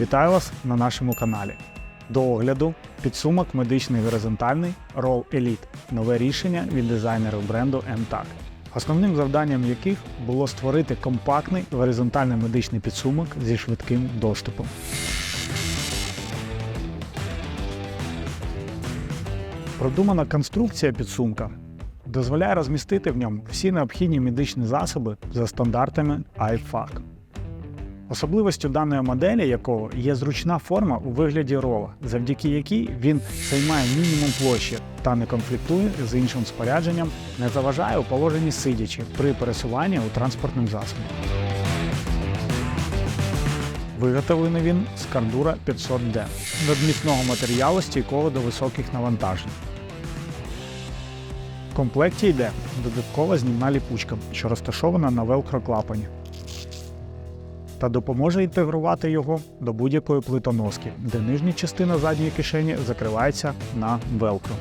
Вітаю вас на нашому каналі. До огляду підсумок медичний горизонтальний Roll Elite нове рішення від дизайнерів бренду MTAG, основним завданням яких було створити компактний горизонтальний медичний підсумок зі швидким доступом. Продумана конструкція підсумка дозволяє розмістити в ньому всі необхідні медичні засоби за стандартами IFAC. Особливостю даної моделі, якого є зручна форма у вигляді рола, завдяки якій він займає мінімум площі та не конфліктує з іншим спорядженням, не заважає у положенні сидячи при пересуванні у транспортним засобі. Виготовлений він з кардура 500D, надмісного матеріалу стійкого до високих навантажень. В комплекті йде додаткова знімна ліпучка, що розташована на велкро-клапані та допоможе інтегрувати його до будь-якої плитоноски, де нижня частина задньої кишені закривається на велкро.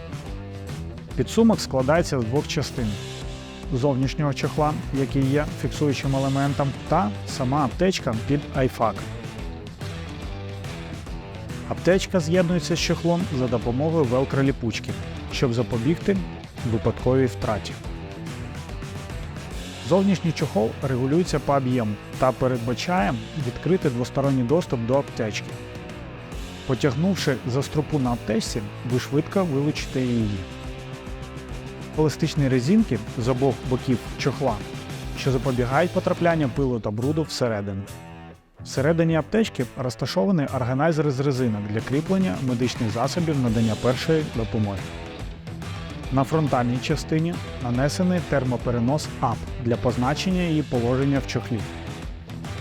Підсумок складається з двох частин: зовнішнього чохла, який є фіксуючим елементом, та сама аптечка під iFac. Аптечка з'єднується з чохлом за допомогою велкро-ліпучки, щоб запобігти випадковій втраті. Зовнішній чохол регулюється по об'єму та передбачає відкритий двосторонній доступ до аптечки. Потягнувши за струпу на аптечці, ви швидко вилучите її. Еластичні резинки з обох боків чохла, що запобігають потраплянню пилу та бруду всередину. Всередині аптечки розташований органайзер з резинок для кріплення медичних засобів надання першої допомоги. На фронтальній частині нанесений термоперенос АП для позначення її положення в чохлі.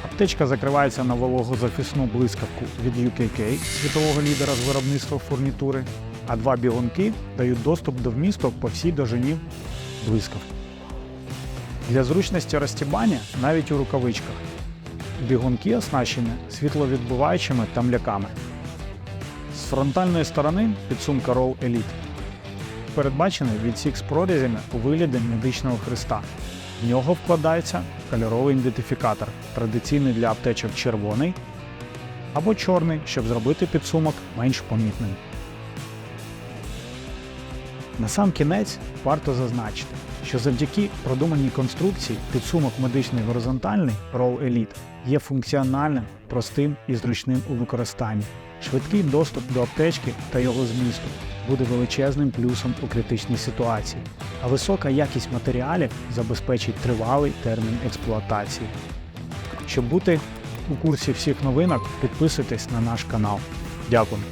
Аптечка закривається на вологозахисну блискавку від UKK, світового лідера з виробництва фурнітури, а два бігунки дають доступ до вмісту по всій довжині блискавки. Для зручності розтібання навіть у рукавичках. Бігунки оснащені світловідбиваючими тамляками. З фронтальної сторони підсумка Roll Elite передбачений відсік з прорізями у вигляді медичного хреста. В нього вкладається кольоровий ідентифікатор, традиційний для аптечок червоний або чорний, щоб зробити підсумок менш помітним. На сам кінець варто зазначити, що завдяки продуманій конструкції підсумок медичний горизонтальний Roll Elite є функціональним, простим і зручним у використанні. Швидкий доступ до аптечки та його змісту буде величезним плюсом у критичній ситуації, а висока якість матеріалів забезпечить тривалий термін експлуатації. Щоб бути у курсі всіх новинок, підписуйтесь на наш канал. Дякую.